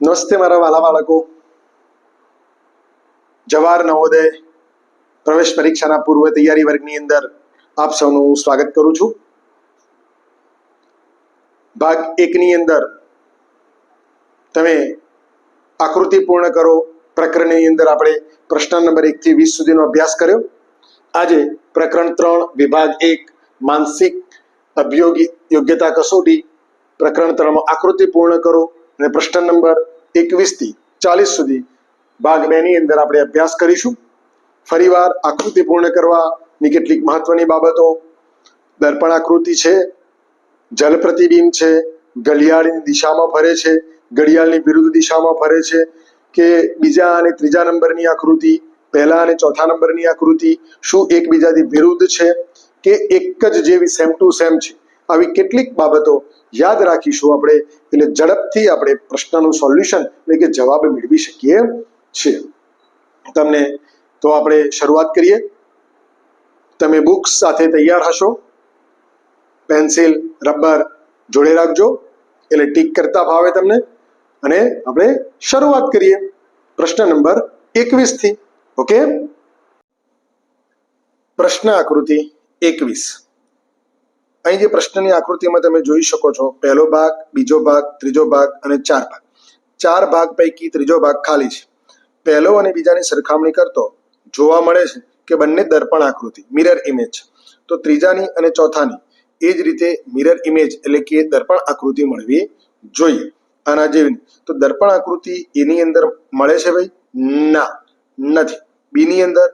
નમસ્તે મારા વાલા બાળકો. જવાહર નવોદય પ્રવેશ પરીક્ષાના પૂર્વ તૈયારી વર્ગની અંદર આપ સૌનું હું સ્વાગત કરું છું. ભાગ એકની અંદર તમે આકૃતિ પૂર્ણ કરો. પ્રકરણની અંદર આપણે પ્રશ્ન નંબર એકથી વીસ સુધીનો અભ્યાસ કર્યો. આજે પ્રકરણ ત્રણ, વિભાગ એક, માનસિક અભિયોગી યોગ્યતા કસોટી પ્રકરણ ત્રણમાં આકૃતિ પૂર્ણ કરો. અને પ્રશ્ન નંબર એકવીસથી ચાલીસ સુધી ભાગ બે ની અંદર આપણે અભ્યાસ કરીશું. ફરીવાર આકૃતિ પૂર્ણ કરવાની કેટલીક મહત્વની બાબતો. દર્પણ આકૃતિ છે જલ પ્રતિબિંબ છે, ઘડિયાળની દિશામાં ફરે છે, ઘડિયાળની વિરુદ્ધ દિશામાં ફરે છે, કે બીજા અને ત્રીજા નંબરની આકૃતિ, પહેલા અને ચોથા નંબરની આકૃતિ, શું એકબીજાથી વિરુદ્ધ છે, કે એક જ જેવી સેમ ટુ સેમ છે. આવી કેટલીક બાબતો યાદ રાખીશું આપણે. એટલે ઝડપથી આપણે પ્રશ્નનું સોલ્યુશન એટલે કે જવાબ મેળવી શકીએ છીએ. તમને તો આપણે શરૂઆત કરીએ. તમે બુક્સ સાથે તૈયાર હશો. પેન્સિલ, રબર જોડે રાખજો. એટલે ટીક કરતા ભાવે તમને. અને આપણે શરૂઆત કરીએ પ્રશ્ન નંબર એકવીસથી. ઓકે? પ્રશ્ન આકૃતિ એકવીસ. અહીં જે પ્રશ્નની આકૃતિમાં તમે જોઈ શકો છો, પહેલો ભાગ, બીજો ભાગ, ત્રીજો ભાગ અને ચાર ભાગ. ચાર ભાગ પૈકી ત્રીજો ભાગ ખાલી છે. પહેલો અને બીજાની સરખામણી કરતો જોવા મળે છે કે બંને દર્પણ આકૃતિ મિરર ઇમેજ તો ત્રીજાની અને ચોથાની, એ જ રીતે મિરર ઇમેજ એટલે કે દર્પણ આકૃતિ મળવી જોઈએ. આના જેવી. તો દર્પણ આકૃતિ એની અંદર મળે છે ભાઈ? ના, નથી. બીની અંદર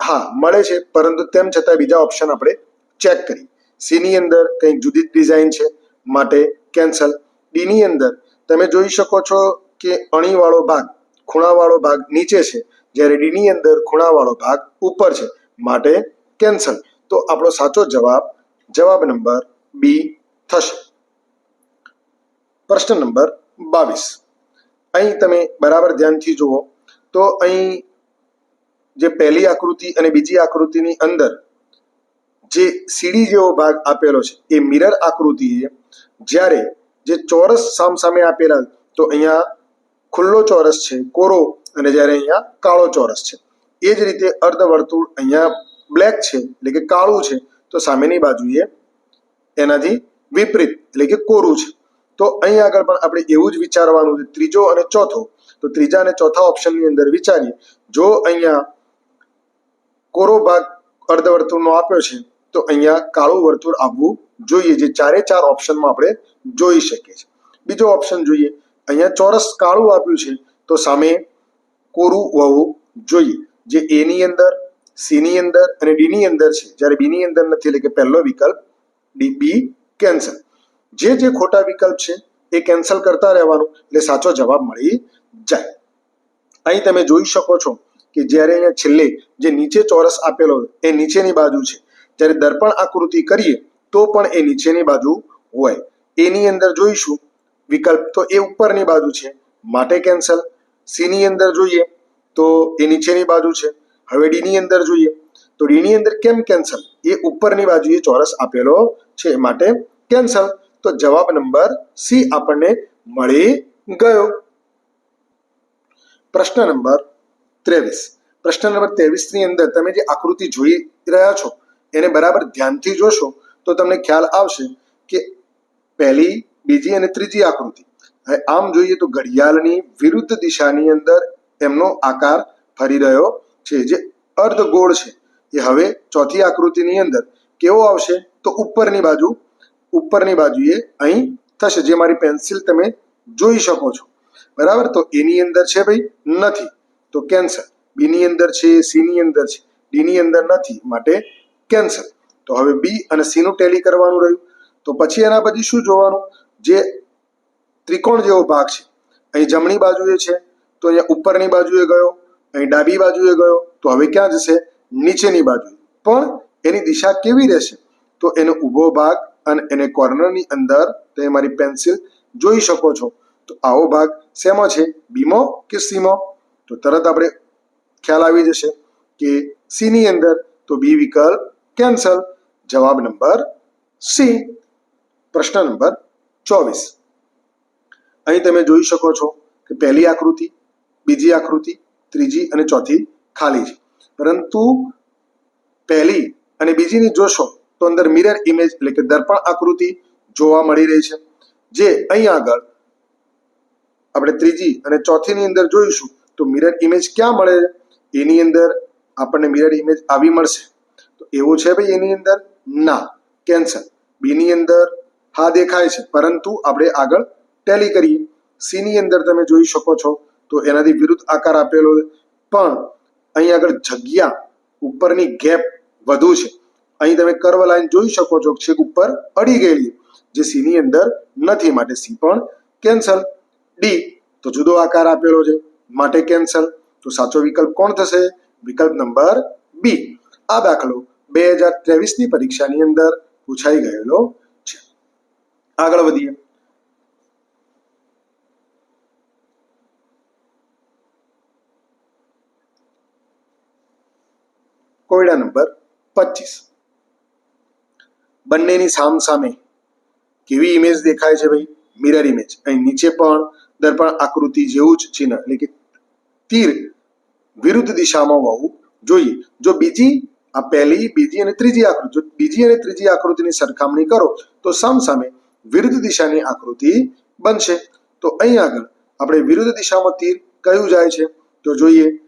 હા, મળે છે, પરંતુ તેમ છતાં બીજા ઓપ્શન આપણે ચેક કરી. સીની અંદર કંઈક જુદી ડિઝાઇન છે માટે કેન્સલ. ડીની અંદર તમે જોઈ શકો છો કે અણીવાળો ભાગ, ખૂણાવાળો ભાગ નીચે છે, જ્યારે ડીની અંદર ખૂણાવાળો ભાગ ઉપર છે, માટે કેન્સલ. તો આપણો સાચો જવાબ જવાબ નંબર બી થશે. પ્રશ્ન નંબર બાવીસ. અહીં તમે બરાબર ધ્યાનથી જુઓ. તો અહીં જે પહેલી આકૃતિ અને બીજી આકૃતિની અંદર જે સીડી જેવો ભાગ આપેલો છે, એ મિરર આકૃતિ છે. જ્યારે જે ચોરસ સામસામે આપેલા તો અહીંયા ખુલ્લો ચોરસ છે, કોરો, અને જ્યારે અહીંયા કાળો ચોરસ છે. એ જ રીતે અર્ધવર્તુળ અહીંયા બ્લેક છે, એટલે કે કાળું છે. તો સામેની બાજુએ એનાથી વિપરીત, એટલે કે કોરું છે. તો અહીં આગળ પણ આપણે એવું જ વિચારવાનું છે, ત્રીજો અને ચોથો. તો ત્રીજા અને ચોથા ઓપ્શનની અંદર વિચારીએ. જો અહીંયા કોરો ભાગ અર્ધવર્તુળનો આપ્યો છે તો અહીંયા કાળું વર્તુળ આવવું જોઈએ, જે ચારે ચાર ઓપ્શનમાં આપણે જોઈ શકીએ છીએ. બીજો ઓપ્શન જોઈએ, અહીંયા ચોરસ કાળું આપ્યું છે, તો સામે કોરું હોવું જોઈએ, જે એની અંદર સીની અંદર અને ડીની અંદર છે. જ્યારે બીની અંદર નથી, એટલે કે પહેલો વિકલ્પ ડી બી કેન્સલ જે જે ખોટા વિકલ્પ છે, એ કેન્સલ કરતા રહેવાનું, એટલે સાચો જવાબ મળી જાય. અહીં તમે જોઈ શકો છો કે જ્યારે અહીંયા છેલ્લે જે નીચે ચોરસ આપેલો એ નીચેની બાજુ છે. જ્યારે દર્પણ આકૃતિ કરીએ, તો પણ એ નીચેની બાજુ હોય. એની અંદર જોઈશું, વિકલ્પ તો એ ઉપરની બાજુ છે, માટે કેન્સલ સીની અંદર જોઈએ, તો એ નીચેની બાજુ છે. હવે ડીની અંદર જોઈએ, તો ડીની અંદર કેમ કેન્સલ એ ઉપરની બાજુએ ચોરસ આપેલો છે, માટે કેન્સલ તો જવાબ નંબર સી આપણને મળી ગયો. પ્રશ્ન નંબર ત્રેવીસ. પ્રશ્ન નંબર ત્રેવીસની અંદર તમે જે આકૃતિ જોઈ રહ્યા છો એને બરાબર ધ્યાનથી જોશો તો તમને ખ્યાલ આવશે કે પહેલી, બીજી અને ત્રીજી આકૃતિ. હવે આમ જોઈએ તો ઘડિયાળની વિરુદ્ધ દિશાની અંદર એમનો આકાર ફરી રહ્યો છે, જે અર્ધ ગોળ છે. એ હવે ચોથી આકૃતિની અંદર કેવો આવશે તો ઉપરની બાજુ, ઉપરની બાજુએ અહીં થશે, જે મારી પેન્સિલ તમે જોઈ શકો છો. બરાબર? તો એની અંદર છે ભાઈ નથી. તો કેન્સલ. બીની અંદર છે, સીની અંદર છે. ડીની અંદર નથી. માટે કેન્સલ તો હવે બી અને સીનું ટેલી કરવાનું રહ્યું. તો પછી એના પછી શું જોવાનું? જે ત્રિકોણ જેવો ભાગ છે. અહીં જમણી બાજુએ છે, તો અહીંયા ઉપરની બાજુએ ગયો, અહીં ડાબી બાજુએ ગયો, તો હવે ક્યાં જશે? નીચેની બાજુએ. પણ એની દિશા કેવી રહેશે? તો એનો ઊભો ભાગ અને એને કોર્નરની અંદર તમે મારી પેન્સિલ જોઈ શકો છો. તો આવો ભાગ શેમાં છે? બીમો કે સીમો? તો તરત આપણે ખ્યાલ આવી જશે કે સીની અંદર તો બી વિકલ્પ કેન્સલ. જવાબ નંબર સી. પ્રશ્ન નંબર ચોવીસ. અહીં તમે જોઈ શકો છો કે પહેલી આકૃતિ, બીજી આકૃતિ, ત્રીજી અને ચોથી ખાલી છે. પરંતુ પહેલી અને બીજીની જોશો તો અંદર મિરર ઇમેજ એટલે કે દર્પણ આકૃતિ જોવા મળી રહી છે. જે અહીં આગળ આપણે ત્રીજી અને ચોથીની અંદર જોઈશું તો મિરર ઇમેજ ક્યાં મળે? એની અંદર આપણને મિરર ઇમેજ આવી મળશે. તો એવું છે ભાઈ એની અંદર? ના. કેન્સલ. બીની અંદર હા દેખાય છે. પરંતુ આપણે આગળ ટેલી કરીએ. સીની અંદર તમે જોઈ શકો છો. તો એનાથી વિરુદ્ધ આકાર આપેલો. પણ અહીં આગળ જગ્યા ઉપરની ગેપ વધુ છે. અહીં તમે કર્વ લાઈન જોઈ શકો છો છેક ઉપર અડી ગયેલી જે સીની અંદર નથી. માટે સી પણ કેન્સલ. ડી, તો જુદો આકાર આપેલો છે. માટે કેન્સલ. તો સાચો વિકલ્પ કોણ થશે? વિકલ્પ નંબર બી. આ દાખલો બે હજાર ત્રેવીસની પરીક્ષાની અંદર પૂછાઈ ગયેલો છે. આગળ વધીએ. કોયડા નંબર પચીસ. બંનેની સામ સામે કેવી ઇમેજ દેખાય છે ભાઈ? મિરર ઇમેજ અહીં નીચે પણ દર્પણ આકૃતિ જેવું જ ચિહ્ન, એટલે કે તીર વિરુદ્ધ દિશામાં હોવું જોઈએ. જો બીજી આ પહેલી, બીજી અને ત્રીજી આકૃતિ, જો બીજી અને ત્રીજી આકૃતિની સરખામણી કરો, તો સામસામે વિરુદ્ધ દિશાની આકૃતિ બનશે. તો અહીં આગળ આપણે વિરુદ્ધ દિશામાં તીર કયું જાય છે? તો જોઈએ,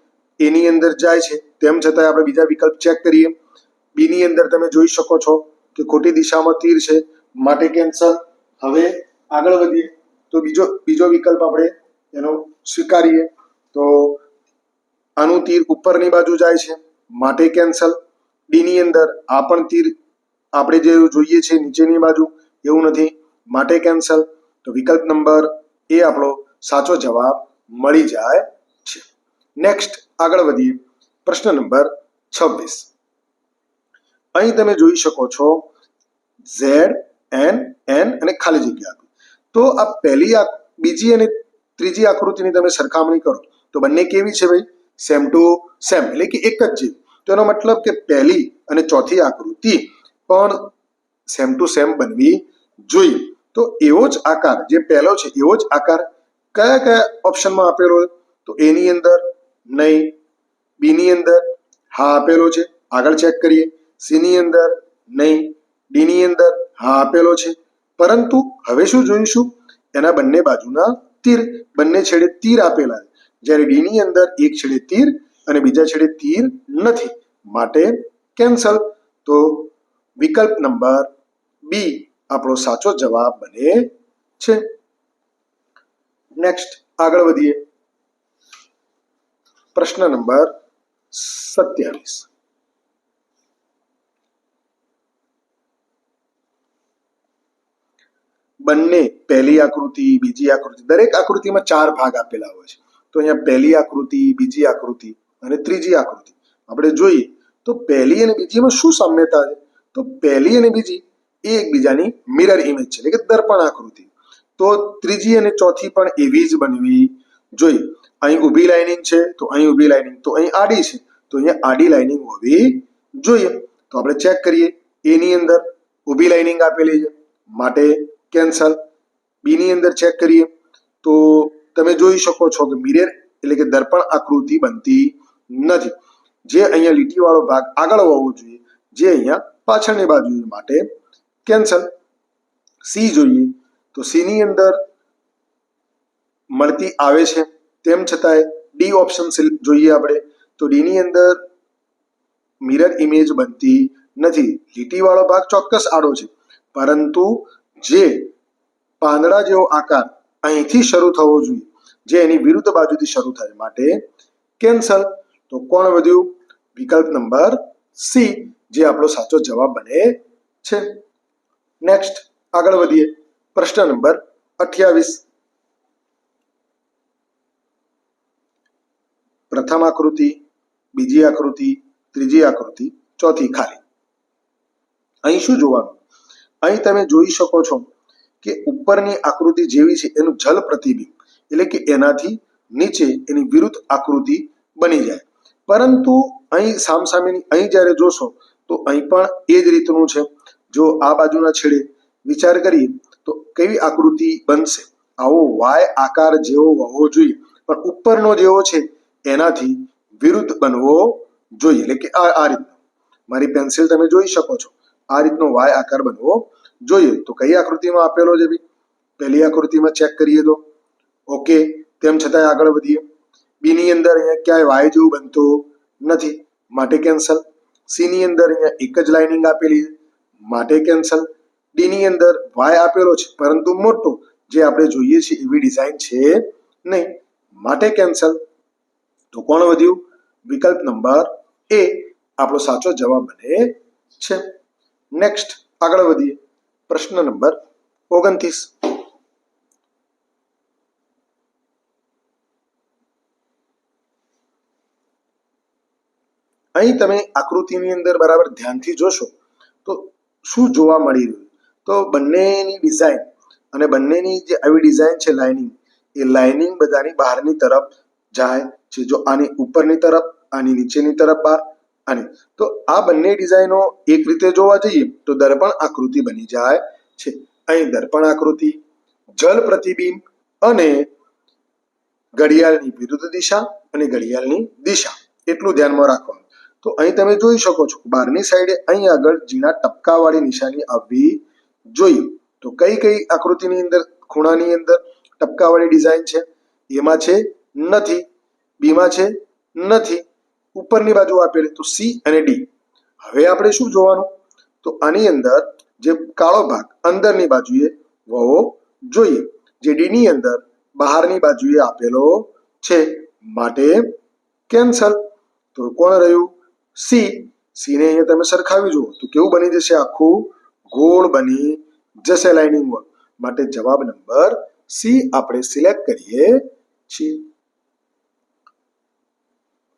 એની અંદર જાય છે. તેમ છતાં આપણે બીજા વિકલ્પ ચેક કરીએ. બીની અંદર તમે જોઈ શકો છો કે ખોટી દિશામાં તીર છે. માટે કેન્સલ હવે આગળ વધીએ. તો બીજો બીજો વિકલ્પ આપણે એનો સ્વીકારીએ. તો આનું તીર ઉપરની બાજુ જાય છે. માટે કેન્સલ ડીની અંદર આ પણ તીર આપણે જે જોઈએ છે નીચેની બાજુ, એવું નથી. માટે કેન્સલ તો વિકલ્પ નંબર એ આપણો સાચો જવાબ મળી જાય છે. નેક્સ્ટ આગળ વધીએ. પ્રશ્ન નંબર છવ્વીસ. અહીં તમે જોઈ શકો છો ઝેડ એન એન અને ખાલી જગ્યા તો આ પહેલી આ બીજી અને ત્રીજી આકૃતિની તમે સરખામણી કરો. તો બંને કેવી છે ભાઈ? સેમ ટુ સેમ એટલે કે એક જ જેવી. તો એનો મતલબ કે પહેલી અને ચોથી આકૃતિ પણ સેમ ટુ સેમ બનવી જોઈએ. તો એવો જ આકાર, જે પહેલો છે, એવો જ આકાર કયા કયા ઓપ્શનમાં આપેલો તો એની અંદર નહીં બીની અંદર હા આપેલો છે, આગળ ચેક કરીએ. સીની અંદર નહીં ડીની અંદર હા આપેલો છે. પરંતુ હવે શું જોઈશું? એના બંને બાજુના તીર, બંને છેડે તીર આપેલા છે. જ્યારે ડીની અંદર એક છેડે તીર અને બીજા છેડે તીર નથી. માટે કેન્સલ તો વિકલ્પ નંબર બી આપણો સાચો જવાબ બને છે. નેક્સ્ટ આગળ વધીએ. પ્રશ્ન નંબર સત્યાવીસ. બંને પહેલી આકૃતિ, બીજી આકૃતિ, દરેક આકૃતિમાં ચાર ભાગ આપેલા હોય છે. તો અહીંયા પહેલી આકૃતિ, બીજી આકૃતિ અને ત્રીજી આકૃતિ. આપણે જોઈએ તો પહેલી અને બીજીમાં શું સામ્યતા છે? તો પહેલી અને બીજી એ એકબીજાની મિરર ઇમેજ છે, એટલે કે દર્પણ આકૃતિ. તો ત્રીજી અને ચોથી પણ એવી જ બનવી જોઈએ. અહીં ઊભી લાઇનિંગ છે, તો અહીં ઊભી લાઇનિંગ તો અહીં આડી છે, તો અહીંયા આડી લાઇનિંગ હોવી જોઈએ. તો આપણે ચેક કરીએ, એની અંદર ઊભી લાઇનિંગ આપેલી છે, માટે કેન્સલ બીની અંદર ચેક કરીએ, તો તમે જોઈ શકો છો કે મિરર એટલે કે દર્પણ આકૃતિ બનતી નથી. જે અહીંયા લીટીવાળો ભાગ આગળ હોવો જોઈએ, જે અહીંયા પાછળની બાજુ માટે કેન્સલ સી જોઈએ. તો સીની અંદર મળતી આવે છે. તેમ છતાંય ડી ઓપ્શન જોઈએ આપણે. તો ડીની અંદર મિરર ઇમેજ બનતી નથી. લીટીવાળો ભાગ ચોક્કસ આડો છે. પરંતુ જે પાંદડા જેવો આકાર અહીંથી શરૂ થવો જોઈએ, જે એની વિરુદ્ધ બાજુથી શરૂ થાય માટે કેન્સલ તો કોણ વધ્યું વિકલ્પ નંબર સી, જે આપણો સાચો જવાબ બને છે. નેક્સ્ટ આગળ વધીએ. પ્રશ્ન નંબર અઠ્યાવીસ. પ્રથમ આકૃતિ, બીજી આકૃતિ, ત્રીજી આકૃતિ, ચોથી ખાલી. અહીં શું જોવાનું? અહીં તમે જોઈ શકો છો કે ઉપરની આકૃતિ જેવી છે, એનું જલ પ્રતિબિંબ એટલે કે એનાથી નીચે એની વિરુદ્ધ આકૃતિ બની જાય. પરંતુ અહીં સામસામેની અહીં જ્યારે જોશો, તો અહીં પણ એ જ રીતનું છે. જો આ બાજુના છેડે વિચાર કરીએ, તો કેવી આકૃતિ બનશે? આવો વાય આકાર જેવો હોવો જોઈએ. પણ ઉપરનો જેવો છે, એનાથી વિરુદ્ધ બનવો જોઈએ. એટલે કે આ આ રીતનો. મારી પેન્સિલ તમે જોઈ શકો છો. આ રીતનો વાય આકાર બનવો જોઈએ. તો કઈ આકૃતિમાં આપેલો છે પહેલી આકૃતિમાં ચેક કરીએ તો. ઓકે, તેમ છતાંય આગળ વધીએ. બી ની અંદર અહીંયા ક્યાંય વાય જેવું બનતું નથી. માટે કેન્સલ સી ની અંદર અહીંયા એક જ લાઇનિંગ આપેલી માટે કેન્સલ ડી ની અંદર વાય આપેલો છે. પરંતુ મોટો જે આપણે જોઈએ છીએ એવી ડિઝાઇન છે નહીં. માટે કેન્સલ તો કોણ વધ્યું? વિકલ્પ નંબર એ આપણો સાચો જવાબ બને છે. નેક્સ્ટ આગળ વધીએ. પ્રશ્ન નંબર ઓગણત્રીસ. અહીં તમે આકૃતિની અંદર બરાબર ધ્યાનથી જોશો, તો શું જોવા મળી રહ્યું? તો બંનેની ડિઝાઇન અને બંનેની જે આવી ડિઝાઇન છે લાઇનિંગ એ લાઇનિંગ બધાની બહારની તરફ જાય છે. જો આની ઉપરની તરફ, આની નીચેની તરફ બહાર, આની. તો આ બંને ડિઝાઇનો એક રીતે જોવા જઈએ, તો દર્પણ આકૃતિ બની જાય છે. અહીં દર્પણ આકૃતિ, જલ પ્રતિબિંબ અને ઘડિયાળની વિરુદ્ધ દિશા અને ઘડિયાળની દિશા. એટલું ધ્યાનમાં રાખવાનું. તો અહીં તમે જોઈ શકો છો બહારની સાઈડે અહીં આગળ ઝીણા ટપકાવાળી નિશાની આવવી જોઈએ તો કઈ કઈ આકૃતિની અંદર? ખૂણાની અંદર ટપકાવાળી ડિઝાઇન છે, એમાં છે નથી, બીમાં છે નથી, ઉપરની બાજુ આપેલી, તો સી અને ડી. હવે આપણે શું જોવાનું? તો આની અંદર જે કાળો ભાગ અંદરની બાજુએ હોવો જોઈએ, જે ડીની અંદર બહારની બાજુએ આપેલો છે, માટે કેન્સલ. તો કોણ રહ્યું? સી. સી ને અહીંયા તમે સરખાવી જુઓ તો કેવું બની જશે આખું? ગોળ બની જશે લાઇનિંગ વોલ માટે જવાબ નંબર સી આપણે સિલેક્ટ કરીએ છીએ.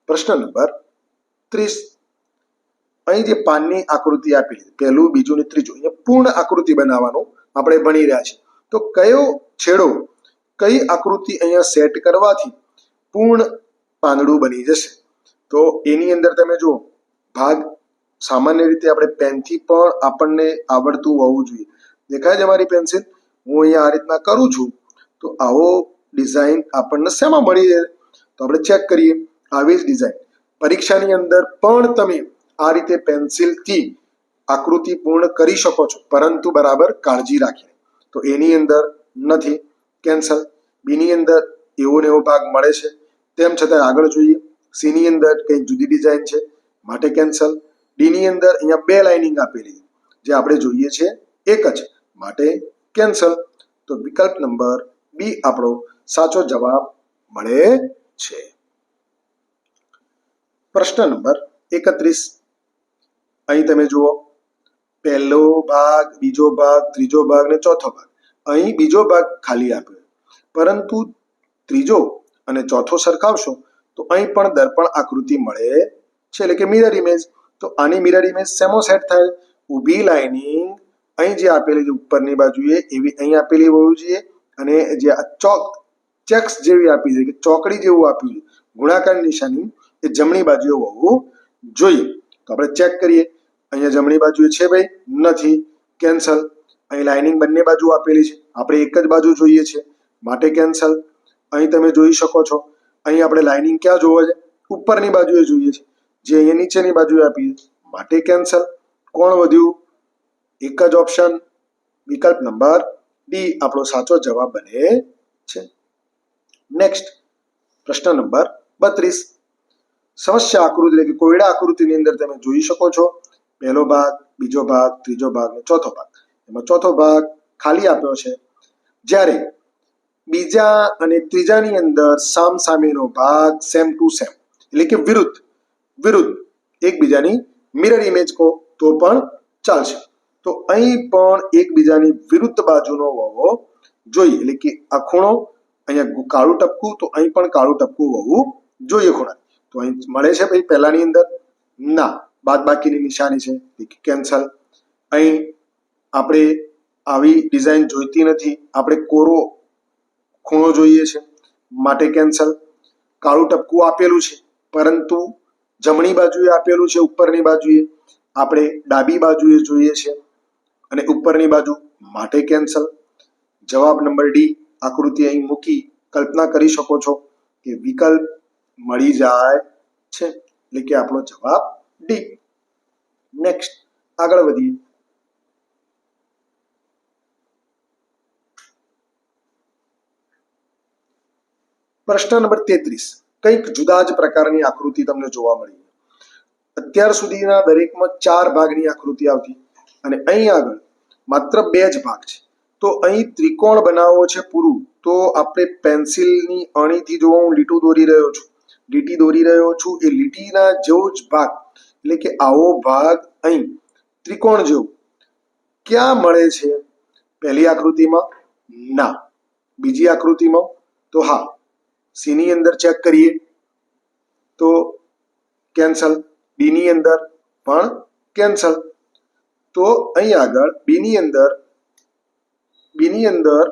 પ્રશ્ન નંબર ત્રીસ. અહીં જે પાનની આકૃતિ આપેલી પહેલું, બીજું ને ત્રીજું, અહીંયા પૂર્ણ આકૃતિ બનાવવાનું આપણે ભણી રહ્યા છીએ. તો કયો છેડો કઈ આકૃતિ અહીંયા સેટ કરવાથી પૂર્ણ પાંદડું બની જશે? તો એની અંદર તમે જુઓ, ભાગ સામાન્ય રીતે આપણે પેનથી પણ આપણને આવડતું હોવું જોઈએ. દેખાય છે મારી પેન્સિલ હું અહીંયા આ રીતના કરું છું. તો આવો ડિઝાઇન આપણને શેમાં મળી રહે? તો આપણે ચેક કરીએ. આવી જ ડિઝાઇન પરીક્ષાની અંદર પણ તમે આ રીતે પેન્સિલથી આકૃતિ પૂર્ણ કરી શકો છો. પરંતુ બરાબર કાળજી રાખીને. તો એની અંદર નથી. કેન્સલ બીની અંદર એવો ને એવો ભાગ મળે છે. તેમ છતાં આગળ જોઈએ. સીની અંદર કંઈક જુદી ડિઝાઇન છે, માટે કેન્સલ. ડીની અંદર અહીંયા બે લાઇનિંગ આપેલી. જે આપણે જોઈએ છે, એક જ માટે કેન્સલ. તો વિકલ્પ નંબર બી આપણો સાચો જવાબ મળે છે. પ્રશ્ન નંબર એકત્રીસ. અહીં તમે જુઓ, પહેલો ભાગ, બીજો ભાગ, ત્રીજો ભાગ ને ચોથો ભાગ. અહીં બીજો ભાગ ખાલી આપ્યો. પરંતુ ત્રીજો અને ચોથો સરખાવશો તો અહીં પણ દર્પણ આકૃતિ મળે છે. એટલે કે મિરર ઇમેજ તો આની મિરર ઇમેજ સેમો સેટ થાય? ઊભી લાઇનિંગ અહીં જે આપેલી છે, ઉપરની બાજુએ, એવી અહીં આપેલી હોવી જોઈએ. અને જે આ ચોક ચેક્સ જેવી આપી છે, કે ચોકડી જેવું આપ્યું છે, ગુણાકાર નિશાની એ જમણી બાજુએ હોવું જોઈએ. તો આપણે ચેક કરીએ. અહીંયા જમણી બાજુએ છે ભાઈ? નથી. કેન્સલ અહીં લાઇનિંગ બંને બાજુ આપેલી છે. આપણે એક જ બાજુ જોઈએ છે. માટે કેન્સલ અહીં તમે જોઈ શકો છો. અહીં આપણે લાઇનિંગ ક્યાં જોવા છે? ઉપરની બાજુએ જોઈએ છે. જે અહીંયા નીચેની બાજુએ આપીએ માટે કેન્સલ કોણ વધ્યું? એક જ ઓપ્શન વિકલ્પ નંબર ડી આપણો સાચો જવાબ બને છે. નેક્સ્ટ પ્રશ્ન નંબર બત્રીસ. સમસ્યા આકૃતિ એટલે કે કોયડા આકૃતિની અંદર તમે જોઈ શકો છો. પહેલો ભાગ, બીજો ભાગ, ત્રીજો ભાગ અને ચોથો ભાગ. એમાં ચોથો ભાગ ખાલી આપ્યો છે. જ્યારે બીજા અને ત્રીજાની અંદર સામ સામેનો ભાગ સેમ ટુ સેમ એટલે કે વિરુદ્ધ વિરુદ્ધ એકબીજાની મિરર ઇમેજ કહો તો પણ ચાલશે. તો અહીં પણ એકબીજાની વિરુદ્ધ બાજુનો હોવો જોઈએ. એટલે કે આ ખૂણો અહીંયા કાળું ટપકું, તો અહીં પણ કાળું ટપકું હોવું જોઈએ ખૂણા તો અહીં મળે છે ભાઈ પહેલાની અંદર? ના. બાદ બાકીની નિશાની છે. કેન્સલ અહીં આપણે આવી ડિઝાઇન જોઈતી નથી. આપણે કોરો ખૂણો જોઈએ છે, માટે કેન્સલ કાળું ટપકું આપેલું છે, પરંતુ જમણી બાજુએ આપેલું છે, ઉપરની બાજુએ. આપણે ડાબી બાજુએ જોઈએ છે અને ઉપરની બાજુ માટે કેન્સલ જવાબ નંબર ડી, આકૃતિ અહીં મૂકી કલ્પના કરી શકો છો કે વિકલ્પ મળી જાય છે, એટલે કે આપણો જવાબ ડી. નેક્સ્ટ આગળ વધીએ. પ્રશ્ન નંબર તેત્રીસ. કંઈક જુદા જ પ્રકારની આકૃતિ તમને જોવા મળી. અત્યાર સુધીના દરેકમાં ચાર ભાગની આકૃતિ આવતી અને અહીં આગળ માત્ર બે જ ભાગ છે. તો અહીં ત્રિકોણ બનાવવો છે પૂરું. તો આપણે પેન્સિલની અણીથી જો હું લીટું દોરી રહ્યો છું. લીટી દોરી રહ્યો છું એ લીટીના જેવો જ ભાગ. એટલે કે આવો ભાગ અહીં. ત્રિકોણ જેવો. ક્યાં મળે છે? પહેલી આકૃતિમાં? ના. બીજી આકૃતિમાં? તો હા. સીની અંદર ચેક કરીએ તો કેન્સલ બીની અંદર પણ કેન્સલ તો અહીં આગળ બીની અંદર બીની અંદર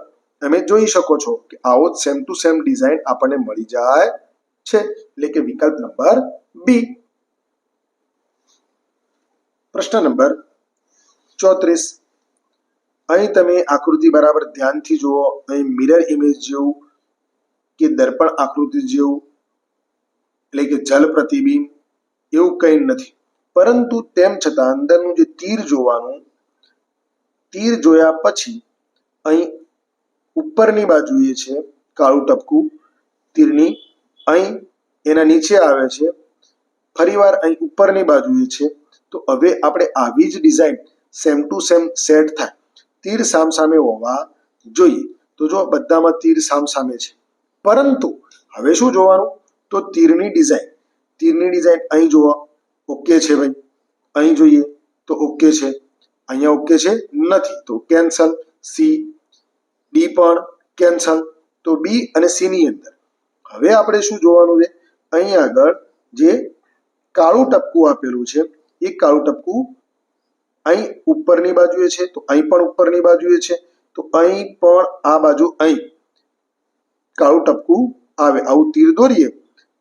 તમે જોઈ શકો છો કે આવો જ સેમ ટુ સેમ ડિઝાઇન આપણને મળી જાય છે. એટલે કે વિકલ્પ નંબર બી પ્રશ્ન નંબર ચોત્રીસ. અહીં તમે આકૃતિ બરાબર ધ્યાનથી જુઓ. અહીં મિરર ઇમેજ જેવું કે દર્પણ આકૃતિ જેવું, એટલે કે જલ પ્રતિબિંબ, એવું કંઈ નથી. પરંતુ તેમ છતાં અંદરનું જે તીર જોવાનું, તીર જોયા પછી અહીં ઉપરની બાજુએ છે કાળું ટપકું, તીરની અહીં એના નીચે આવે છે, ફરીવાર અહીં ઉપરની બાજુએ છે. તો હવે આપણે આવી જ design same to same set થાય. તીર સામસામે હોવા જોઈએ. તો જો બધામાં તીર સામસામે છે પરંતુ હવે શું જોવાનું? તો તીરની ડિઝાઇન. તીરની ડિઝાઇન અહીં જોવા. ઓકે છે ભાઈ. અહીં જોઈએ તો ઓકે છે. અહીંયા ઓકે છે નથી. તો કેન્સલ. સી. ડી પણ કેન્સલ. તો બી અને સી ની અંદર. હવે આપણે શું જોવાનું છે? અહીં આગળ જે કાળું ટપકું આપેલું છે, એ કાળું ટપકું અહીં ઉપરની બાજુએ છે. તો અહીં પણ ઉપરની બાજુએ છે. તો અહીં પણ આ બાજુ અહીં. કાળું ટપકું આવે, આવું તીર દોરીએ,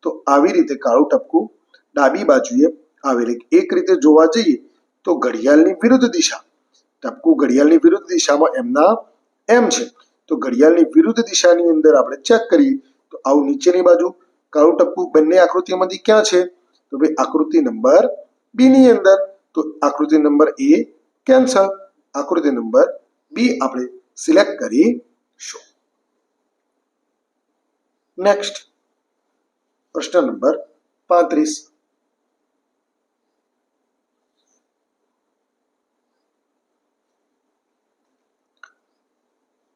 તો આવી રીતે કાળું ટપકું ડાબી બાજુએ આવેલી એક રીતે જોવા જઈએ તો ઘડિયાળની વિરુદ્ધ દિશા. ટપકું ઘડિયાળની વિરુદ્ધ દિશામાં એમના એમ છે. તો ઘડિયાળની વિરુદ્ધ દિશાની અંદર આપણે ચેક કરીએ, તો આવું નીચેની બાજુ કાળું ટપકું બંને આકૃતિમાંથી ક્યાં છે? તો ભાઈ આકૃતિ નંબર બી ની અંદર. તો આકૃતિ નંબર એ કેન્સલ. આકૃતિ નંબર બી આપણે સિલેક્ટ કરીશું નેક્સ્ટ પ્રશ્ન નંબર પાંત્રીસ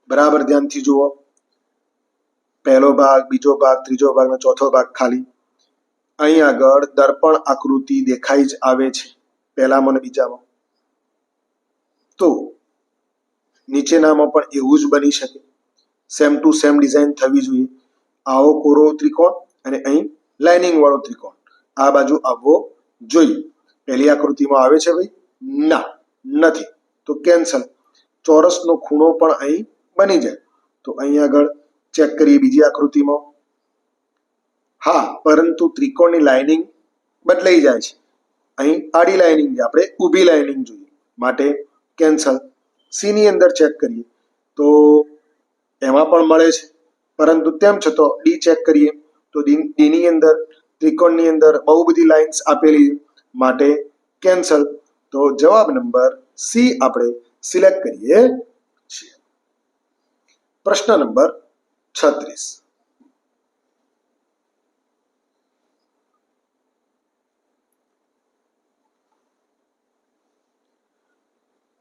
બરાબર ધ્યાનથી જુઓ પહેલો ભાગ બીજો ભાગ ત્રીજો ભાગ અને ચોથો ભાગ ખાલી અહીં આગળ દર્પણ આકૃતિ દેખાઈ જ આવે છે પહેલામાં અને બીજામાં તો નીચેનામાં પણ એવું જ બની શકે સેમ ટુ સેમ ડિઝાઇન થવી જોઈએ આવો કોરો ત્રિકોણ અને અહીં લાઇનિંગ વાળો ત્રિકોણ. આ બાજુ આવવો જોઈએ. પહેલી આકૃતિમાં આવે છે ભાઈ? ના, નથી. તો કેન્સલ. ચોરસનો ખૂણો પણ અહીં બની જાય. તો અહીં આગળ ચેક કરીએ બીજી આકૃતિમાં. હા, પરંતુ ત્રિકોણની લાઇનિંગ બદલાઈ જાય છે. અહીં આડી લાઇનિંગ છે. આપણે ઊભી લાઇનિંગ જોઈએ. માટે કેન્સલ. સીની અંદર ચેક કરીએ. તો એમાં પણ મળે છે. પરંતુ તેમ છતાં ડી ચેક કરીએ તો ડી ની અંદર, ત્રિકોણની અંદર બહુ બધી લાઇન્સ આપેલી છે. માટે કેન્સલ તો જવાબ નંબર સી આપણે સિલેક્ટ કરીએ છીએ પ્રશ્ન નંબર છત્રીસ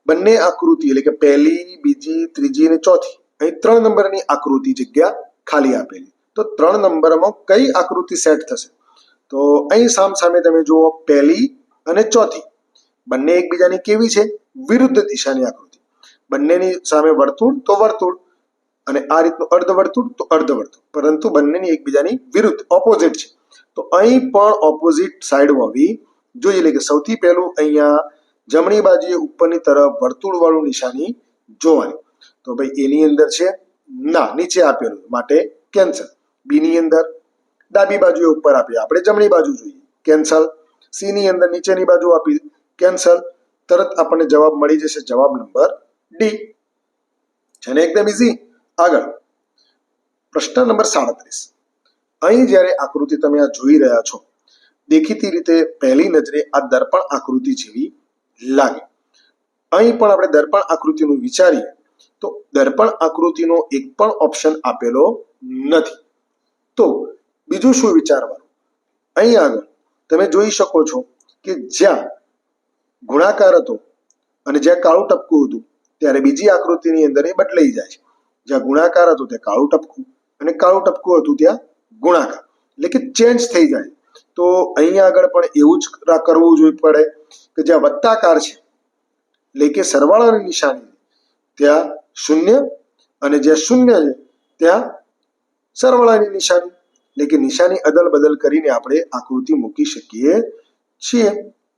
બંને આકૃતિ એટલે કે પહેલી, બીજી, ત્રીજી અને ચોથી ત્રણ નંબરની આકૃતિ જગ્યા ખાલી આપેલી. તો ત્રણ નંબરમાં કઈ આકૃતિ સેટ થશે? તો અહીં સામ સામે તમે જુઓ, પહેલી અને ચોથી. બંને એકબીજાની કેવી છે? વિરુદ્ધ દિશાની આકૃતિ. બંનેની સામે વર્તુળ તો વર્તુળ અને આ રીતનું અર્ધવર્તુળ તો અર્ધવર્તુળ. પરંતુ બંનેની એકબીજાની વિરુદ્ધ ઓપોઝિટ છે. તો અહીં પણ ઓપોઝિટ સાઈડ હોવી જોઈએ એટલે કે સૌથી પહેલું અહીંયા જમણી બાજુએ ઉપરની તરફ વર્તુળ વાળું નિશાની જોવાની. તો ભાઈ એની અંદર છે ના, નીચે આપેલું માટે કેન્સલ બી ની અંદર ડાબી બાજુએ ઉપર આપી આપણે જમણી બાજુ જોઈએ. કેન્સલ સી ની અંદર નીચેની બાજુ આપી. કેન્સલ તરત આપણને જવાબ મળી જશે જવાબ નંબર ડી છે ને એકદમ ઇઝી આગળ. પ્રશ્ન નંબર સાડત્રીસ. અહીં જ્યારે આકૃતિ તમે આ જોઈ રહ્યા છો, દેખીતી રીતે પહેલી નજરે આ દર્પણ આકૃતિ જેવી લાગે. અહીં પણ આપણે દર્પણ આકૃતિનું વિચારીએ. તો દર્પણ આકૃતિનો એક પણ ઓપ્શન આપેલો નથી. તો બીજું શું વિચારવાનું? અહીં આગળ તમે જોઈ શકો છો કે જ્યાં ગુણાકાર હતો અને જ્યાં કાળું ટપકું હતું, ત્યારે બીજી આકૃતિની અંદર એ બદલાઈ જાય છે. જ્યાં ગુણાકાર હતું ત્યાં કાળું ટપકું અને કાળું ટપકું હતું ત્યાં ગુણાકાર. એટલે કે ચેન્જ થઈ જાય. તો અહીંયા આગળ પણ એવું જ કરવું જોઈએ પડે કે જ્યાં વત્તાકાર છે, એટલે કે સરવાળાની નિશાની, ત્યાં શૂન્ય અને જ્યાં શૂન્ય છે, ત્યાં સરવાળાની નિશાની. એટલે કે નિશાની અદલ બદલ કરીને આપણે આકૃતિ મૂકી શકીએ છીએ.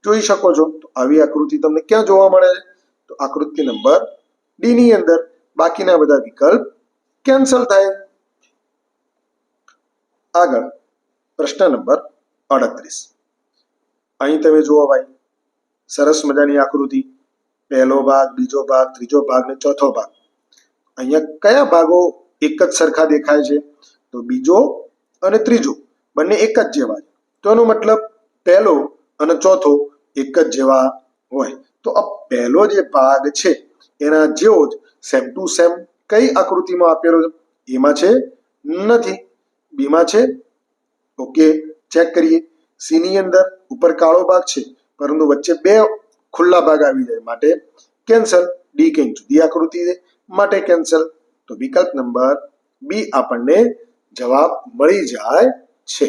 જોઈ શકો છો, તો આવી આકૃતિ તમને ક્યાં જોવા મળે છે? તો આકૃતિ નંબર ડી ની અંદર. બાકીના બધા વિકલ્પ કેન્સલ થાય. આગળ, પ્રશ્ન નંબર અડત્રીસ. અહીં તમે જુઓ ભાઈ, સરસ મજાની આકૃતિ. પહેલો ભાગ, બીજો ભાગ, ત્રીજો ભાગ ને ચોથો ભાગ. અહીંયા કયા ભાગો એક જ સરખા દેખાય છે? તો બીજો અને ત્રીજો, બંને એક જ જેવા છે. તો એનો મતલબ પહેલો અને ચોથો એક જ જેવા હોય. તો આ પહેલો જે ભાગ છે, એના જેવો જ સેમ ટુ સેમ કઈ આકૃતિમાં આપેલો છે? એમાં છે? નથી. બીમાં છે? ઓકે ચેક કરીએ. સીની અંદર ઉપર કાળો ભાગ છે, પરંતુ વચ્ચે બે ખુલ્લા ભાગ આવી જાય. માટે કેન્સલ ડી કંઈક જુદી આકૃતિ છે. માટે કેન્સલ. તો વિકલ્પ નંબર બી આપણને જવાબ મળી જાય છે.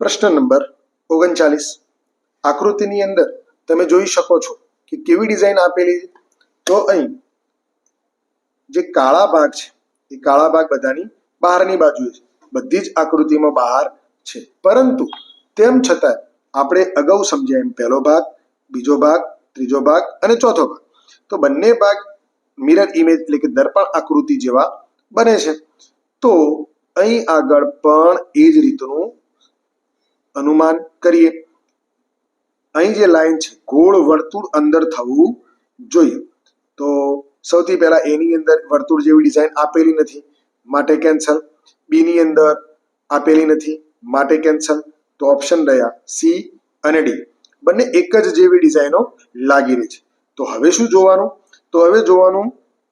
પ્રશ્ન નંબર ઓગણચાલીસ. આકૃતિની અંદર તમે જોઈ શકો છો કે કેવી ડિઝાઇન આપેલી તો અહીં જે કાળા ભાગ છે, એ કાળા ભાગ બધાની બહારની બાજુએ છે. બધી જ આકૃતિમાં બહાર છે. પરંતુ તેમ છતાં આપણે અગાઉ સમજ્યા એમ પહેલો ભાગ, બીજો ભાગ, ત્રીજો ભાગ અને ચોથો ભાગ. તો બંને ભાગ મિરર ઇમેજ એટલે કે દર્પણ આકૃતિ જેવા બને છે. તો અહીં આગળ પણ એ જ રીતનું અનુમાન કરીએ. અહીં જે લાઈન છે, ગોળ વર્તુળ અંદર થવું જોઈએ. તો સૌથી પહેલા એની અંદર વર્તુળ જેવી ડિઝાઇન આપેલી નથી, માટે કેન્સલ બીની અંદર આપેલી નથી, માટે કેન્સલ તો ઓપ્શન રહ્યા સી અને ડી બંને એક જ જેવી ડિઝાઇનો લાગી રહી છે. તો હવે શું જોવાનું? તો હવે જોવાનું,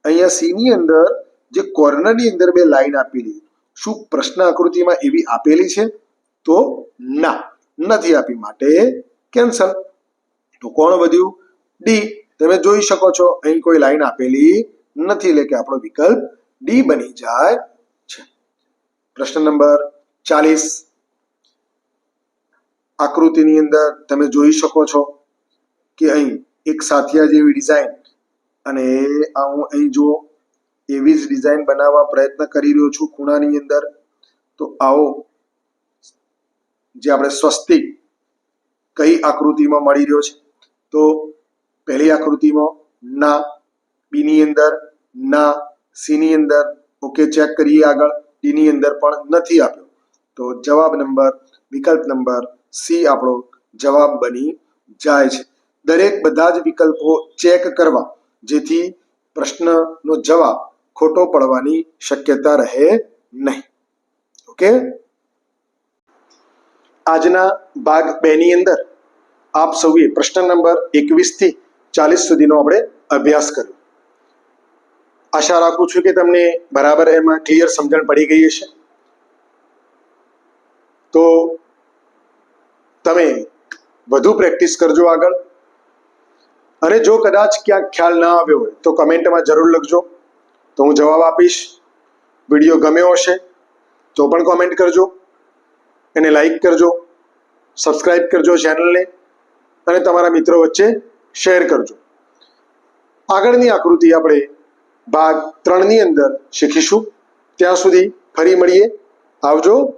અહીંયા સી ની અંદર જે કોર્નરની અંદર બે લાઈન આપેલી શું પ્રશ્ન આકૃતિમાં એવી આપેલી છે? તો ના, નથી આપી. માટે કેન્સલ તો કોણ વધ્યું? ડી તમે જોઈ શકો છો, અહીં કોઈ લાઈન આપેલી નથી, એટલે કે આપણો વિકલ્પ ડી બની જાય છે. પ્રશ્ન નંબર ચાલીસ. આકૃતિની અંદર તમે જોઈ શકો છો કે અહીં એક સાથિયા જેવી ડિઝાઇન અને આ હું અહીં જુઓ એવી જ ડિઝાઇન બનાવવા પ્રયત્ન કરી રહ્યો છું ખૂણાની અંદર, તો આવો, જે આપણે સ્વસ્તિક કઈ આકૃતિમાં મળી રહ્યો છે. તો પહેલી આકૃતિમાં ના, બીની અંદર ના, સીની અંદર ઓકે ચેક કરીએ આગળ ડી અંદર પણ નથી આપ્યો. તો જવાબ નંબર, વિકલ્પ નંબર સી આપણો જવાબ બની જાય છે. દરેક બધા જ વિકલ્પો ચેક કરવા, જેથી પ્રશ્નનો જવાબ ખોટો પડવાની શક્યતા રહે નહીં. ઓકે? આજના ભાગ બે ની અંદર આપ સૌએ પ્રશ્ન નંબર એકવીસથી ચાલીસ સુધીનો આપણે અભ્યાસ કર્યો. આશા રાખું છું કે તમને બરાબર એમાં ક્લિયર સમજણ પડી ગઈ હશે. તો તમે વધુ પ્રેક્ટિસ કરજો આગળ. અને જો કદાચ ક્યાંક ખ્યાલ ના આવ્યો હોય, તો કમેન્ટમાં જરૂર લખજો. તો હું જવાબ આપીશ. વીડિયો ગમ્યો હશે, તો પણ કોમેન્ટ કરજો. એને લાઈક કરજો. સબસ્ક્રાઈબ કરજો ચેનલને અને તમારા મિત્રો વચ્ચે શેર કરજો. આગળની આકૃતિ આપણે ભાગ ત્રણની અંદર શીખીશું. ત્યાં સુધી ફરી મળીએ. આવજો.